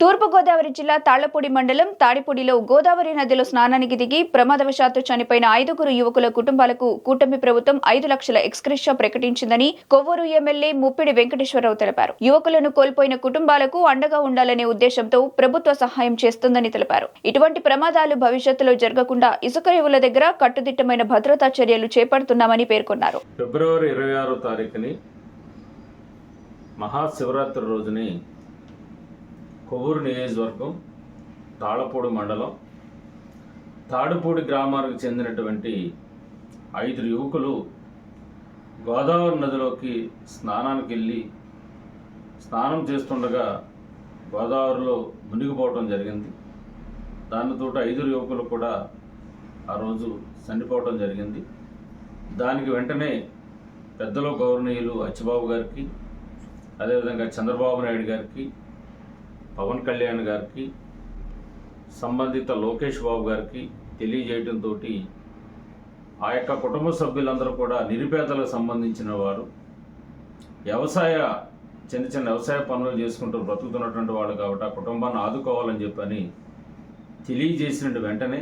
తూర్పుగోదావరి జిల్లా తాళ్ళపూడి మండలం తాడిపూడిలో గోదావరి నదిలో స్నానానికి దిగి ప్రమాదవశాత్తు చనిపోయిన ఐదుగురు యువకుల కుటుంబాలకు కూటమి ప్రభుత్వం ఐదు లక్షల ఎక్స్గ్రెషా ప్రకటించిందని కొవ్వూరు ఎమ్మెల్యే ముప్పిడి వెంకటేశ్వరరావు తెలిపారు. యువకులను కోల్పోయిన కుటుంబాలకు అండగా ఉండాలనే ఉద్దేశంతో ప్రభుత్వ సహాయం చేస్తుందని తెలిపారు. ఇటువంటి ప్రమాదాలు భవిష్యత్తులో జరగకుండా ఇసుక రేవుల దగ్గర కట్టుదిట్టమైన భద్రతా చర్యలు చేపడుతున్నామని పేర్కొన్నారు. ఫిబ్రవరి ఇరవై ఆరో తారీఖుని మహాశివరాత్రి రోజుని కొవ్వూరు నియోజకవర్గం తాళపూడి మండలం. తాడుపూడి గ్రామానికి చెందినటువంటి ఐదు యువకులు గోదావరి నదిలోకి స్నానానికి వెళ్ళి స్నానం చేస్తుండగా గోదావరిలో మునిగిపోవటం జరిగింది. దానితో ఐదుగురు యువకులు కూడా ఆ రోజు చనిపోవటం జరిగింది. దానికి వెంటనే పెద్దలు గౌరవనీయులు అచ్చిబాబు గారికి అదేవిధంగా చంద్రబాబు నాయుడు గారికి పవన్ కళ్యాణ్ గారికి సంబంధిత లోకేష్ బాబు గారికి తెలియజేయడంతో ఆ యొక్క కుటుంబ సభ్యులందరూ కూడా నిరుపేదలకు సంబంధించిన వారు వ్యవసాయ చిన్న చిన్న వ్యవసాయ పనులు చేసుకుంటూ బ్రతుకుతున్నటువంటి వాళ్ళు కాబట్టి ఆ కుటుంబాన్ని ఆదుకోవాలని చెప్పని తెలియజేసిన వెంటనే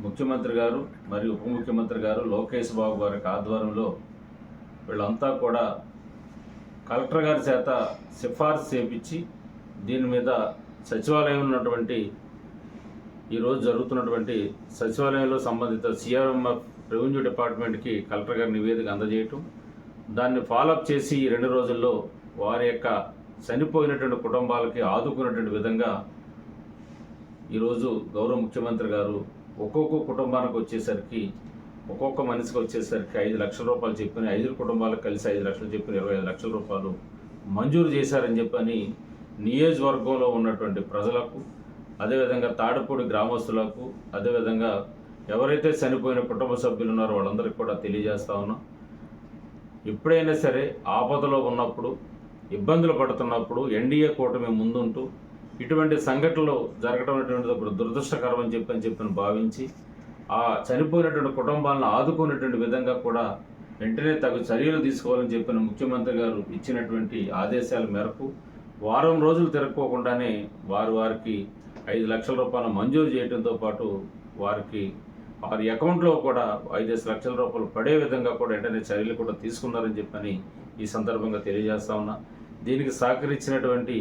ముఖ్యమంత్రి గారు మరియు ఉప ముఖ్యమంత్రి గారు లోకేష్ బాబు గారి ఆధ్వర్యంలో వీళ్ళంతా కూడా కలెక్టర్ గారి చేత సిఫార్సు చేపించి దీని మీద సచివాలయం ఉన్నటువంటి ఈరోజు జరుగుతున్నటువంటి సచివాలయంలో సంబంధిత సిఆర్ఎంఎఫ్ రెవెన్యూ డిపార్ట్మెంట్కి కలెక్టర్ గారి నివేదిక అందజేయటం దాన్ని ఫాలోఅప్ చేసి ఈ రెండు రోజుల్లో వారి యొక్క చనిపోయినటువంటి కుటుంబాలకి ఆదుకున్నటువంటి విధంగా ఈరోజు గౌరవ ముఖ్యమంత్రి గారు ఒక్కొక్క కుటుంబానికి వచ్చేసరికి ఒక్కొక్క మనిషికి వచ్చేసరికి ఐదు లక్షల రూపాయలు చెప్పిన ఐదు కుటుంబాలకు కలిసి ఐదు లక్షలు చెప్పిన ఇరవై ఐదు లక్షల రూపాయలు మంజూరు చేశారని చెప్పని నియోజకవర్గంలో ఉన్నటువంటి ప్రజలకు అదేవిధంగా తాడుపూడి గ్రామస్తులకు అదేవిధంగా ఎవరైతే చనిపోయిన కుటుంబ సభ్యులు ఉన్నారో వాళ్ళందరికీ కూడా తెలియజేస్తా ఉన్నాం. ఎప్పుడైనా సరే ఆపదలో ఉన్నప్పుడు ఇబ్బందులు పడుతున్నప్పుడు ఎన్డీఏ కూటమి ముందుంటూ ఇటువంటి సంఘటనలు జరగడం అనేటువంటిది దురదృష్టకరం అని చెప్పని చెప్పని భావించి ఆ చనిపోయినటువంటి కుటుంబాలను ఆదుకునేటువంటి విధంగా కూడా వెంటనే తగు చర్యలు తీసుకోవాలని చెప్పిన ముఖ్యమంత్రి గారు ఇచ్చినటువంటి ఆదేశాల మేరకు వారం రోజులు తిరగకోకుండానే వారు వారికి ఐదు లక్షల రూపాయలు మంజూరు చేయడంతో పాటు వారికి వారి అకౌంట్లో కూడా ఐదేసి లక్షల రూపాయలు పడే విధంగా కూడా వెంటనే చర్యలు కూడా తీసుకున్నారని చెప్పని ఈ సందర్భంగా తెలియజేస్తా ఉన్నా. దీనికి సహకరించినటువంటి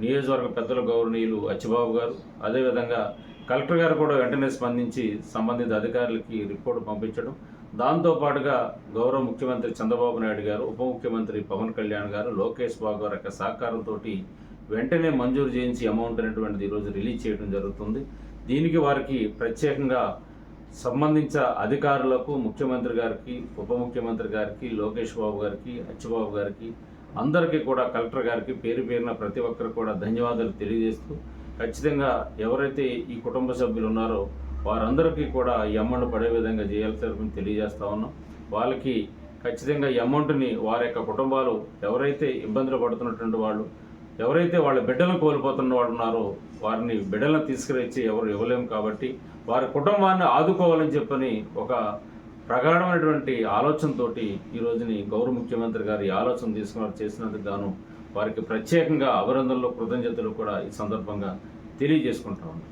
నియోజకవర్గ పెద్దల గౌరవనీయులు అచ్చిబాబు గారు అదేవిధంగా కలెక్టర్ గారు కూడా వెంటనే స్పందించి సంబంధిత అధికారులకి రిపోర్టు పంపించడం దాంతోపాటుగా గౌరవ ముఖ్యమంత్రి చంద్రబాబు నాయుడు గారు ఉప ముఖ్యమంత్రి పవన్ కళ్యాణ్ గారు లోకేష్ బాబు గారి యొక్క సహకారంతో వెంటనే మంజూరు చేయించి అమౌంట్ అనేటువంటిది ఈరోజు రిలీజ్ చేయడం జరుగుతుంది. దీనికి వారికి ప్రత్యేకంగా సంబంధించిన అధికారులకు ముఖ్యమంత్రి గారికి ఉప ముఖ్యమంత్రి గారికి లోకేష్ బాబు గారికి అచ్చబాబు గారికి అందరికీ కూడా కలెక్టర్ గారికి పేరు పేరున ప్రతి ఒక్కరు కూడా ధన్యవాదాలు తెలియజేస్తూ ఖచ్చితంగా ఎవరైతే ఈ కుటుంబ సభ్యులు ఉన్నారో వారందరికీ కూడా ఈ అమౌంట్ పడే విధంగా చేయాల్సి తెలియజేస్తా ఉన్నాం. వాళ్ళకి ఖచ్చితంగా ఈ అమౌంట్ని వారి యొక్క కుటుంబాలు ఎవరైతే ఇబ్బందులు పడుతున్నటువంటి వాళ్ళు ఎవరైతే వాళ్ళ బిడ్డలను కోల్పోతున్న వాళ్ళు ఉన్నారో వారిని బిడ్డలను తీసుకురచ్చి ఎవరు ఇవ్వలేము కాబట్టి వారి కుటుంబాన్ని ఆదుకోవాలని చెప్పని ఒక ప్రగాఢమైనటువంటి ఆలోచనతోటి ఈ రోజుని గౌరవ ముఖ్యమంత్రి గారు ఈ ఆలోచన తీసుకున్నారు చేసినందుకు గాను వారికి ప్రత్యేకంగా అభినందనలు కృతజ్ఞతలు కూడా ఈ సందర్భంగా తెలియజేసుకుంటా ఉన్నాం.